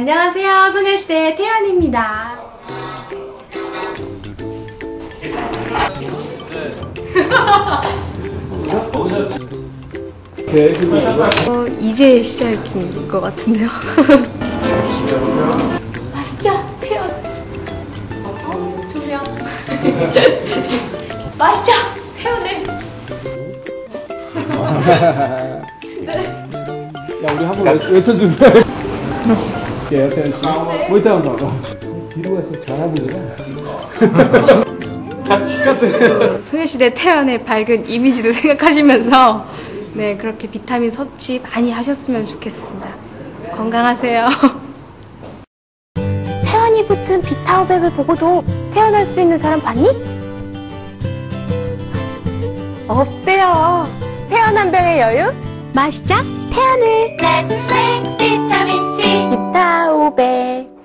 안녕하세요. 소녀시대 태연입니다. 네, 어, 이제 시작인 것 같은데요. 맛있죠? 태연. 어, 조명. 맛있죠? 태연을. 야 우리 한번 외- 외쳐주면 예, 모니터 한번 봐봐 뒤로 가서 잘하는구나 소녀시대 태연의 밝은 이미지도 생각하시면서 네 그렇게 비타민 섭취 많이 하셨으면 좋겠습니다. 건강하세요. 태연이 붙은 비타오백을 보고도 태어날 수 있는 사람 봤니? 없대요. 태어난 병의 여유? 마시자 태연을. 呗。